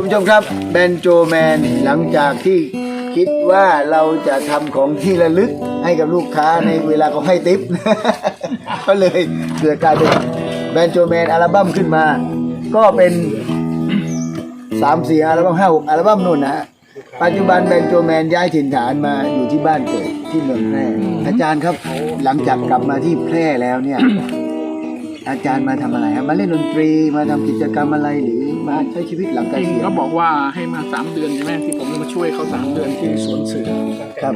คุณผู้ชมครับแบนโจแมนหลังจากที่คิดว่าเราจะทำของที่ระลึกให้กับลูกค้าในเวลาเขาให้ติป ก็เลยเกิดกลายเป็นแบนโจแมนอัลบั้มขึ้นมา ก็เป็นสามสี่อัลบั้มห้าหกอัลบั้มนู่นนะฮะปัจจุบันแบนโจแมนย้ายถิ่นฐานมาอยู่ที่บ้านเกิดที่เมืองแพร่อาจารย์ครับหลังจากกลับมาที่แพร่แล้วเนี่ย อาจารย์มาทำอะไรครับมาเล่นดนตรีมาทำกิจกรรมอะไรหรือมาใช้ชีวิตหลังเกจริงษียณเขาบอกว่าให้มาสามเดือนใช่ไหมที่ผมมาช่วยเขาสามเดือนที่สวนเสือครับ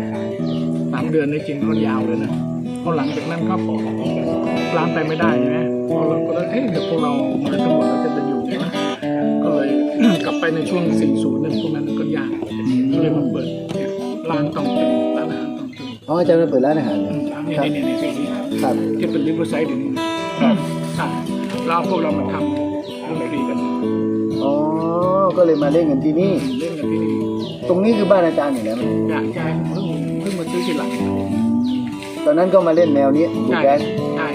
สามเดือนในจริงก็ยาวเลยนะเพราะหลังจากนั้นเขาบอกร้านไปไม่ได้ใช่ไหมพอเราก็เลยเอ๊ะเดี๋ยวพวกเรามาทั้งหมดเราจะไปอยู่ที่ไหนก็เลย กลับไปในช่วง40เนี่ยพวกนั้นก็ยากก็เลยมาเปิดเนี่ยร้านต้องตึงร้านอาหารต้องตึงอ๋ออาจารย์มาเปิดร้านอาหารเหรอนี่ครับนี่นี่นี่นี่ครับที่เป็นริเวอร์ไซด์เดี๋ยวนี้ ใช่แล้วพวกเรามาทำดนตรีกันอ๋อ ก็เลยมาเล่นกันที่นี่ เล่นกันที่นี่ตรงนี้คือบ้านอาจารย์อยู่แล้วไหมอยากใช่เพิ่งเพิ่งมาซื้อทีหลังตอนนั้นก็มาเล่นแนวนี้บูใช่แดนใช่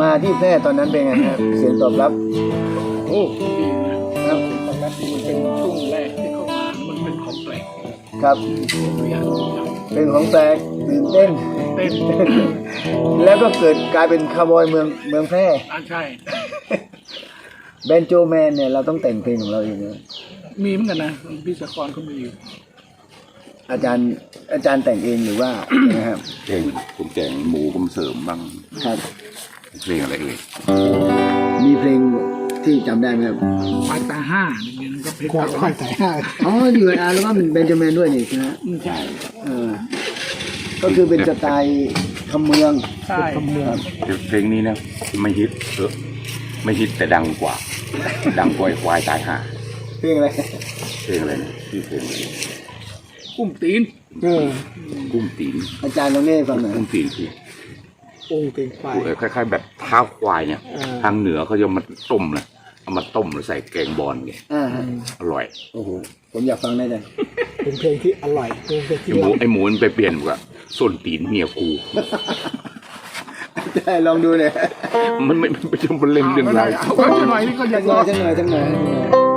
มาที่แพร่ตอนนั้นเป็นไงครับ เสียงตอบรับ โอ้ดีนะครับตอนนั้นมันเป็นช่วงแรกที่เข้ามา มันเป็นของแปลกครับตัวอย่างอย่าง เป็นของแปลกตื่นเต้น เต้นแล้วก็เกิดกลายเป็นคาร์บอยเมืองเมืองแพร่อ่าใช่ แบนโจแมนเนี่ยเราต้องแต่งเพลงของเราเองนะมีเหมือนกันนะพี่สกรเขามีอยู่อาจารย์อาจารย์แต่งเองหรือว่า นะครับเพลงผมแต่งหมูผมเสริมบ้างครับ เพลงอะไรเอ่ยมีเพลง ที่จำได้ไหมครับปลายตาห้าอย่างเงี้ยก็เพลงควายควายสายห้าอ๋ออยู่ในอัลบั้มเบนจามินด้วยนี่ใช่ไหมอืมใช่เออก็คือเป็นสไตล์คำเมือง ใช่ครับเพลงนี้นะไม่ฮิตเออไม่ฮิตแต่ดังกว่า ดังกว่าไอ้ควายตายห่าเพลงอะไรเพลงอะไรนะที่อเพลงอะไรกุ้มตีน เออกุ้มตีนอาจารย์ลองเล่าให้ฟังหน่อยกุ้มตีนคือองค์เป็นควายเออคล้ายๆ แบบเท้าควายเนี่ยอ่าทางเหนือเขาจะมาต้มเลย เอามาต้มแล้วใส่แกงบอลไงอ่าฮะอร่อยโอ้โหผมอยากฟังได้เลยเป็นเพลงที่อร่อยเป็นเพลงไอที่หมูรักไอหมูมันไปเปลี่ยนว่าส้นตีนเมียกูได้ลองดูเลยมันไม่ไม่ใช่มันเล่นเรื่องไม่ไรได้เอาไว้หน่อยนี่ก็อจัยากงหรน่ออยจังหน่อยจังหน่อย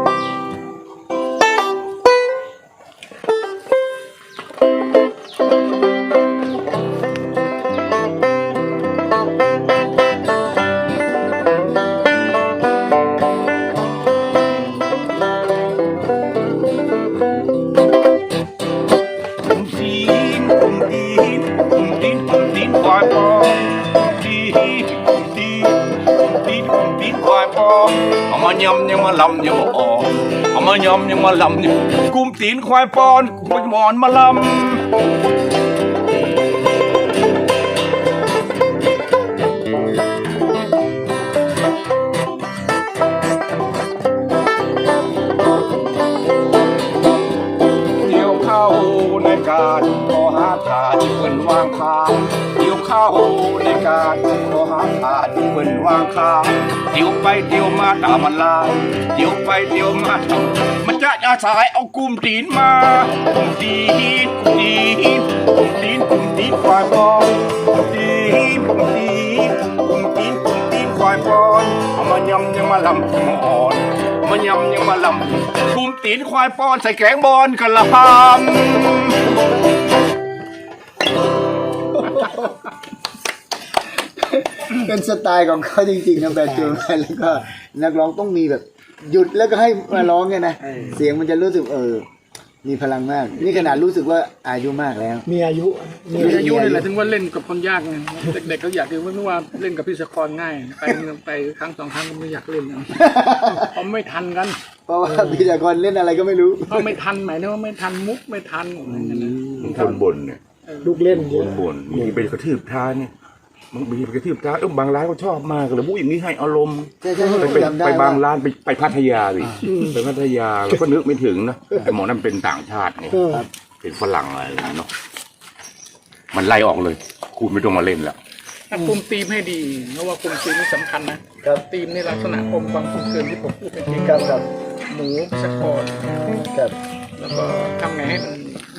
ยำยังมาลำยังมาออกเอามายำยังมาลำยกุมตีนควายปอนกุมหมอนมาลำเดี๋ยวเข้าในการ ทานเปิ่นวางคางเดี๋ยวเข้าในการขอหาทานเปิ่นวางคางเดี๋ยวไปเดี๋ยวมาตามมันลายเดี๋ยวไปเดี๋ยวมามันจะอาสายเอากุมตีนมากุมตีนกุมตีนกุมตีนกุมตีนควายปอนกุมตีนกุมตีนกุมตีนกุมตีนควายปอนเอามายำยังมาลำยังมอ่อนเอามายำยังมาลำกุมตีนควายปอนใส่แกงบอลกันละพาม เป็นสไตล์ของเขาจริงๆนะแบนโจแมนแล้วก็นักร้องต้องมีแบบ หยุดแล้วก็ให้มาร้องเนี่ยนะเสียงมันจะรู้สึกเออ มีพลังมาก นี่ขนาดรู้สึกว่าอายุมากแล้ว มีอายุมีมีอายุนี่แหละถึงว่าเล่นกับคนยากไงเด็กๆก็อยากเรียนว่าเล่นกับพี่สกรง่าย ไปไปครั้งสองครั้งก็ไม่อยากเล่นนะเพราะไม่ทันกัน เพราะว่าพิจารกรเล่นอะไรก็ไม่รู้เพราะไม่ทันหมายถึงว่าไม่ทันมุกไม่ทันอะไรอย่างเงี้ยนะคนบนเนี่ยลูกเล่นเยคอะนบนมีไปกระทืบเท้าเนี่ย บางทีไปกระทืบเท้าเออบางร้านก็ชอบมากเลยบุ้ยอย่างนี้ให้อารมณ์ใช่ใช่ไปผมไปจำได้ไปบางว่า ร้านไปไปพัทยาดิไปพัทยาแล้วก็นึกไม่ถึงนะไอ้หมอนั่นเป็นต่างชาติไงเออ เป็นฝรั่งอะไรเนาะมันไล่ออกเลย คุณไม่ต้องมาเล่นแล้ว ถ้าคุมทีมให้ดีเพราะว่าคุมทีมนี่สำคัญนะครับทีมในลักษณะอมความคุมเกินที่ผมพูดเมื่อกี้ครับครับหมูสกรครับแล้วก็ทำไงให้มัน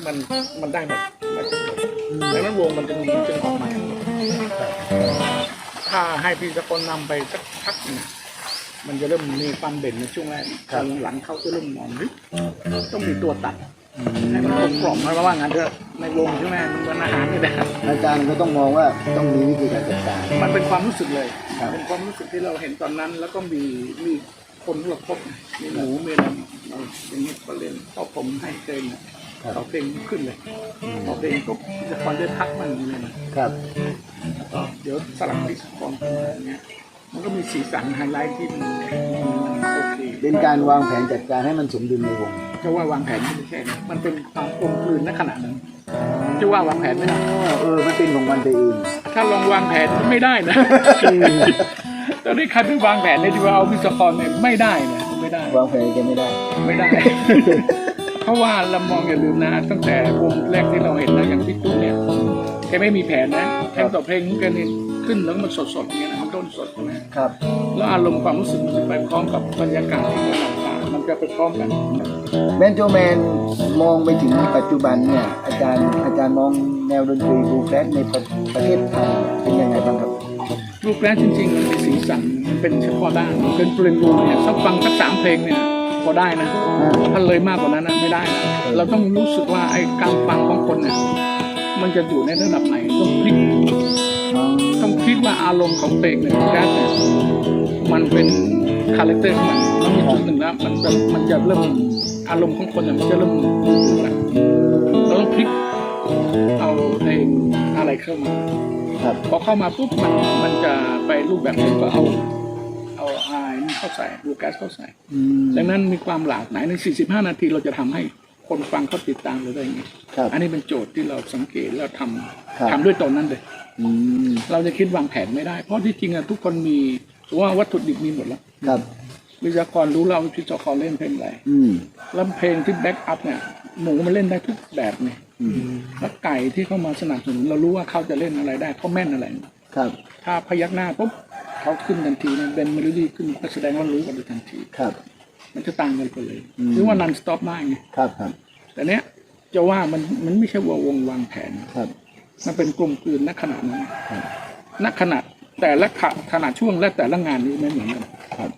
มันมันได้หมดมันจะหมดแล้วนั้นวงมันจึงจึงออกมาทั้งหมด ถ้าให้พี่สกลนำไปสักพักหนึงนะมันจะเริ่มมีความเด่นในช่วงแรกครับหลังๆเขาจะเริ่มมองเฮ้ยต้องมีตัวตัดให้มันกลมกล่อมเพราะว่างั้นเถอะในวงใช่ไหมมันเป็นอาหารนี่แหละอาจารย์ก็ต้องมองว่าต้องมีวิธีการจัดการมันเป็นความรู้สึกเลยครับเป็นความรู้สึกที่เราเห็นตอนนั้น แล้วก็มีมีคนที่เราพบมีหมูมีอะไรเราอย่างนี้ก็เล่นพอผมให้เพลง เอาเพลงขึ้นเลยพอเพลงก็จะคอนได้พักมันเลยนะครับเดี๋ยวสลับพิสกรอย่างเงี้ยมันก็มีสีสันไฮไลท์ที่มันโอเคเป็นการวางแผนจัดการให้มันสมดุลในวงจะว่าวางแผนไม่ใช่นะมันเป็นความกลมกลืนในขณะนั้นจะว่าวางแผนไม่ได้เออมันเป็นของมันไปเองถ้าลองวางแผนไม่ได้นะตอนนี้ใครไปวางแผนในที่ว่าเอาวิศวกรเนี่ยไม่ได้นะไม่ได้ วางแผนกันไม่ได้ ไม่ได้ เพราะว่าเรามองอย่าลืมนะ ตั้งแต่วงแรกที่เราเห็นนะอย่างพี่ตุ้มเนี่ยแกไม่มีแผนนะเพลงต่อเพลงแกนี่ขึ้นแล้วมันสดๆอย่างเงี้ยนะมันต้นสดนะครับ แล้วอารมณ์ความรู้สึกมันจะไปพร้อมกับบรรยากาศที่มันต่างๆมันจะไปพร้อมกันแมนโจแมนมองไปถึงปัจจุบันเนี่ยอาจารย์อาจารย์มองแนวดนตรีบูแคลสในประประเทศไทยเป็นยังไงบ้างครับลูกแรกจริงๆมันมีสีสันมันเป็นเฉพาะด้านมันเป็นเปลี่ยนรูเนี่ยสักฟังสักสามเพลงเนี่ย พอได้นะถ้าเลยมากกว่านั้นนะไม่ได้นะเราต้องรู้สึกว่าไอ้การฟังของคนเนี่ยมันจะอยู่ในระดับไหนต้องพลิกต้องคิดว่าอารมณ์ของเพลงเนี่ยแจ๊สเนี่ยมันเป็นคาแรคเตอร์ของมันมันมีจุดหนึ่งแล้วมันจะมันจะเริ่มอารมณ์ของคนเนี่ยมันจะเริ่มตื่นแล้วเราต้องพลิกเอาในอะไรเข้ามาครับพอเข้ามาปุ๊บมันมันจะไปรูปแบบหนึงก็เอาเอาไอ้นี่ เข้าใส่ดูแก๊สเข้าใส่อืมดังนั้นมีความหลากหลายใน 45 นาทีเราจะทำให้คนฟังเขาติดตามเราได้ไงครับอันนี้เป็นโจทย์ที่เราสังเกตแล้วทำครับทำด้วยตนนั้นเลยอืมเราจะคิดวางแผนไม่ได้ เพราะที่จริงอะทุกคนมีว่าวัตถุดิบมีหมดแล้วครับวิศวกรรู้เราวิศวกรเล่นเพลงอะไรอืมแล้วเพลงที่แบ็กอัพเนี่ยหมูมันเล่นได้ทุกแบบเนี่ยอืมแล้วไก่ที่เข้ามาสนับสนุนเรารู้ว่าเขาจะเล่นอะไรได้เขาแม่นอะไรครับ ถ้าพยักหน้าปุ๊บ เขาขึ้นทันทีเนี่ยเป็นเมโลดี้ขึ้นก็แสดงว่ารู้กันเลยทันที ครับ มันจะต่างกันไปเลยอืม หรือว่านันสต็อปได้ไงครับครับแต่เนี้ยจะว่ามันมันไม่ใช่ว่าวงวางแผน ครับ มันเป็นกลมกลืนณขณะนั้นครับณขณะแต่ละขะขณะช่วงและแต่ละงานนี้ไม่เหมือนกันครับ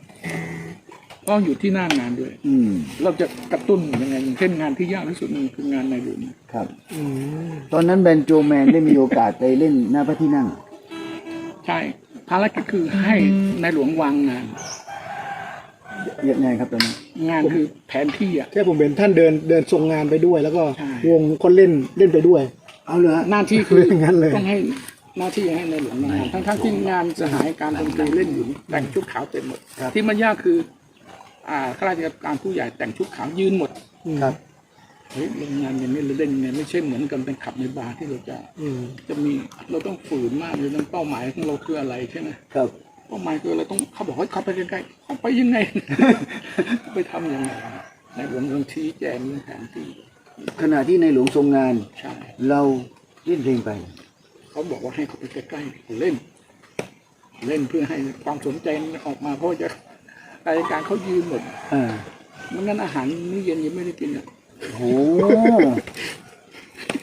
เพราะอยู่ที่หน้างานด้วย อืมเราจะกระตุ้นยังไงอย่างเช่นงานที่ยากที่สุดหนึงคืองานในหลวงครับอืมตอนนั้นแบนโจแมนได้มีโอกาสไปเล่นหน้าพระที่นั่ง ใช่ ภารกิจคือให้ในหลวงวางงาน ยังไงครับตอนนั้นงานคือแผนที่อะ แค่ผมเห็นท่านเดินเดินทรงงานไปด้วย แล้วก็ใช่ วงคนเล่นเล่นไปด้วย เอาเลยหน้าที่คืออย่างนั้นเลย ต้องให้หน้าที่ให้ในหลวงวางงานทั้งทั้งๆที่งานสหายการดนตรีเล่นอยู่นี่แต่งชุดขาวเต็มหมดที่มันยากคือ อ่าข้าราชการผู้ใหญ่แต่งชุดขาวยืนหมด ครับ เฮ้ยโรงงานอย่างนี้เราเล่นยังไงไม่ใช่เหมือนกันเป็นขับในบาร์ที่เราจะอืมจะมีเราต้องฝืนมากเลยต้องเป้าหมายของเราคืออะไรใช่ไหมครับเป้าหมายคือเราต้องเขาบอกให้เข้าไปใกล้ๆเข้าไปยังไง ไปทำยังไงในหลวงเรื่องชี้แจงเรื่องแผนที่ขณะที่ในหลวงทรงงาน ใช่เราเล่นเพลงไป เขาบอกว่าให้เขาไปใกล้ๆเล่น เล่นเพื่อให้ความสนใจมันออกมาเพราะว่าจะรายการเขายืนหมดอ่า ไม่งั้นอาหารมื้อเย็นยังไม่ได้กินอะ โห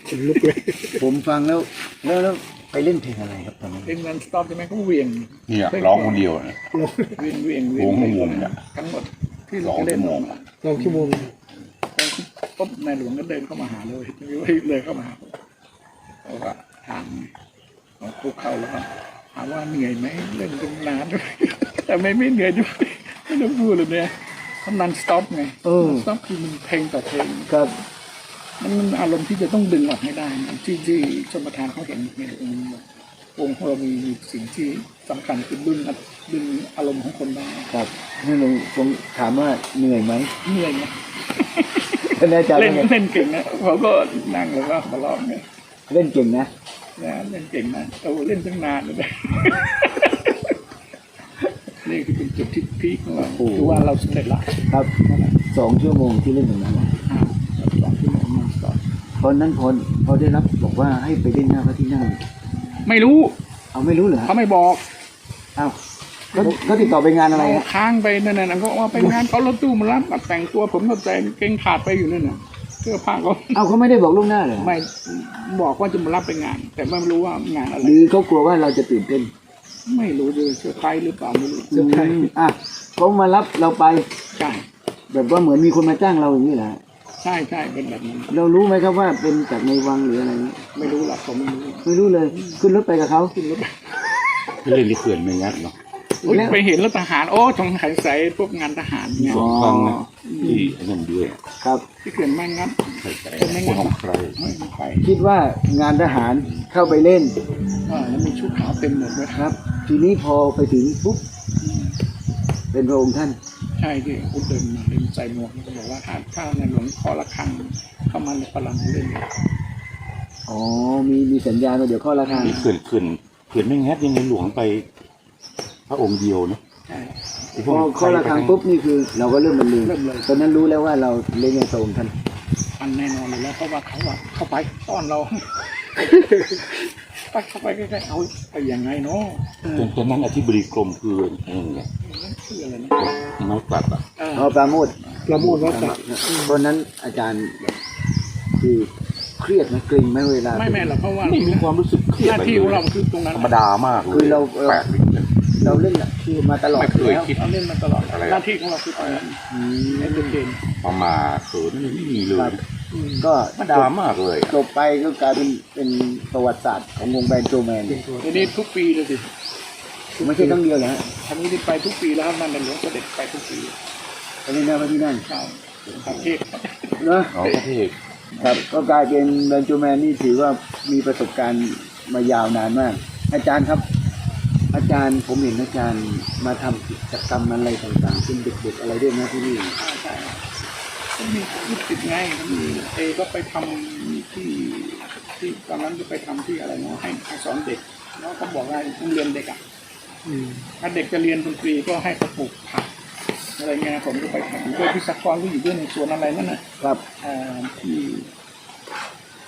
ขนลุกเลยผมฟังแล้ว แล้วแล้วไปเล่นเพลงอะไรครับตอนนั้นเพลงนั้นสต็อปใช่ไหมเขาเหวียงเนี่ยร้องคนเดียวนะเวียงเวียงเวียโอ้งโหวงเนี่ยทั้งหมดที่เราเล่นออกมาสองชั่วโมงปุ๊บนายหลวงก็เดินเข้ามาหาเลยเลยเข้ามาหาเขาก็ถามเราคุกเข้าแล้วก็ถามว่าเหนื่อยไหมเล่นกันนานด้วยแต่ไม่ไม่เหนื่อยด้วยไม่ต้องพูดเลยเนี่ย เขานันสต็อปไงเออ สต็อปคือมันเพลงต่อเพลงครับ มันมันอารมณ์ที่จะต้องดึงออกให้ได้นะที่ที่ชนประธานเขาเห็นในวงวงของเรามีสิ่งที่สำคัญคือดึงอัดดึงอารมณ์ของคนได้ครับนี่หลวงผมถามว่าเหนื่อยไหมเหนื่อยไหมท่านอาจารย์เล่นว่าไงเล่นเก่งนะเขาก็นั่งแล้วก็มาลองเนี่ยเล่นเก่งนะนะเล่นเก่งนะโอ้เล่นตั้งนานเลย นะนี่คือเป็นจุดที่พีคของเราคือว่าเราสำเร็จละครับสองชั่วโมงที่เล่นตรงนั้นน่ะอ่าสองชั่วโมงนอนสต็อปตอนนั้นพอพอได้รับบอกว่าให้ไปเล่นหน้าพระที่นั่งไม่รู้ เอาไม่รู้เหรอฮะเขาไม่บอกเอาเขาเขาติดต่อไปงานอะไรเราฮะค้างไปนั่นน่ะก็ว่าไปงานเขารถตู้มารับมาแต่งตัวผมก็แต่งเกงขาดไปอยู่นั่นน่ะเสื้อผ้าเขาเอาเขาไม่ได้บอกล่วงหน้าเลยไม่บอกว่าจะมารับไปงาน แต่ไม่รู้ว่างานอะไรหรือเขากลัวว่าเราจะตื่นเต้น ไม่รู้เลยเซอร์ไพรส์หรือเปล่าไม่รู้อืมอะพเขามารับเราไปใช่แบบว่าเหมือนมีคนมาจ้างเราอย่างนี้แหละใช่ใช่เป็นแบบนั้นเรารู้ไหมครับว่าเป็นจากในวังหรืออะไรไม่รู้หรอกผมไม่รู้ไม่รู้เลย ขึ้นรถไปกับเขาขึ้นรถเล่นที่เขื่อนไม่งัดเนาะ อุ๊ยไปเห็นแล้วทหารโอ้ตรงไหใส่พวกงานทหารเนี่ยสองครั้งนะที่ไอ้นั่นด้วยครับ ที่เขื่อนแม่งัดใช่ใช่ไม่คงันดของใครไม่ไม่ไปคิดว่างานทหารเข้าไปเล่นอ่าแล้วมีชุดขาวเต็มหมดเลยครับ ทีนี้พอไปถึงปุ๊บเป็นพระองค์ท่าน ใช่ที่อุดเดินมาเล่นใส่หมวกแล้วก็บอกว่าถ้าถ้าในหลวงคอระฆังเข้ามาในพลังเล่นอ๋อมีมีสัญญาณว่าเดี๋ยวเข้อราคาที่เขื่อนเขื่อนเขื่อนไม่งัดยังไงหลวงไปพ ระองค์เดียวเนาะใช่ไอ้พพวกอเข้อราคาปุ๊บนี่คือ เราก็เริ่มบรรลุเริ่มเลยตอนนั้นรู้แล้วว่าเราเล่นในพระองค์ท่านมันแน่นอนเลยแล้วเพราะว่าเขาอะเข้าไปต้อนเราไปเข้าไปใกล้ๆเอาไปยังไงเนาะตอนตอนนั้นอธิบดีกรมคือเออไงชื่ออะไรนะไม้กลัดอะเออเอาปราโมทประโมทวัดจักรตอนนั้นอาจารย์คือเครียดไหมเกรงไหมเวลาไม่แม่หรอกเพราะว่าไม่มีความรู้สึกเครีหยดน้าอะไรที่เลของยเราคือตรงนั้นธรรมดามากเลยคือเราเอ่อแปลก เลยเราเล่นอะคือมาตลอดไม่เคยแล้วคิดเราเล่นมาตลอดอะไรอะหน้าที่ของเราคือตรงนั้นอืมในเป็นเด่นประมาทเขินนี่ไม่มีเลยครับก็ธรรมดามากเลยอะจบไปก็กลายเป็นเป็นประวัติศาสตร์ของวงแบนโจแมนทีนี้ทุกปีเลยสิไม่ใช่ครั้งเดียวนะฮะทางนี้ได้ไปทุกปีแล้วครับนั่นในหลวงเสด็จไปทุกปีไปเล่นหน้าพระที่นั่นใช่ประเทศเนอะอ๋อประเทศครับก็กลายเป็นแบนโจแมนนี่ถือว่ามีประสบการณ์มายาวนานมาก อาจารย์ครับ อาจารย์ผมเห็นอาจารย์มาทำกิจกรรมอะไรต่างๆเป็นเด็กๆอะไรด้วยนะที่นี่ใช่ใช่ก็มีลูกศิษย์ไงก็มีเอก็ไปทำที่ที่ตอนนั้นจะไปทำที่อะไรเนาะให้ให้สอนเด็กแล้วก็บอกว่าโรงเรียนเด็กอะอืมถ้าเด็กจะเรียนดนตรีก็ให้เขาปลูกผักอะไรเงี้ยผมก็ไปทำด้วยพิศกรก็อยู่ด้วยในสวนอะไรนั่นน่ะครับเอ่อที่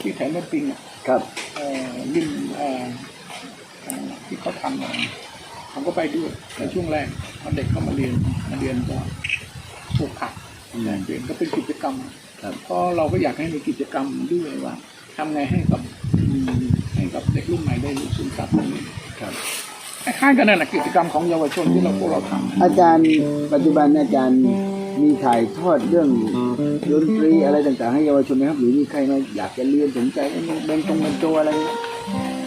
ที่แถวแม่ปิงอะครับ เอ่อริมเอ่อเอ่อที่ เขาทำอะไรผมก็ไปด้วยในช่วงแรกเอาเด็กเข้ามาเรียนมาเรียนก็ปลูกผักแลกเปลี่ยนก็เป็นกิจกรรมครับเพราะเราก็อยากให้มีกิจกรรมด้วยว่าทำไงให้กับอืมให้กับเด็กรุ่นใหม่ได้รู้ซึมซับตรงนี้ครับคล้ายๆกันนั่นแหละกิจกรรมของเยาวชนที่เราพวกเราทำอาจารย์ปัจจุบันอาจารย์มีถ่ายทอดเรื่องดนตรีอะไรต่างๆ ให้เยาวชนไหมครับหรือมีใครมาอยากจะเรียนสนใจเป็นตรงเป็นโจอะไร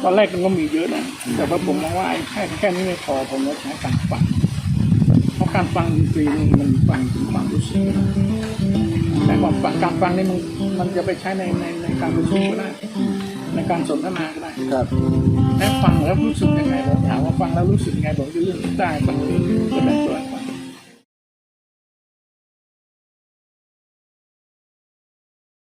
ตอนแรกมันก็มีเยอะนะ แต่ว่าผมมองว่าไอ้แค่แค่นี้ไม่พอผมก็ใช้การฟัง เพราะการฟังดนตรีนี่มันฟังถึงความรู้สึกแต่ความฟังการฟังนี่มันมันจะไปใช้ในในในการประชุมก็ได้ในการสนทนาก็ได้ครับแต่ฟังแล้วรู้สึกยังไงผมถามว่าฟังแล้วรู้สึกยังไงผมจะเลือกได้บางทีจะแบ่งตัว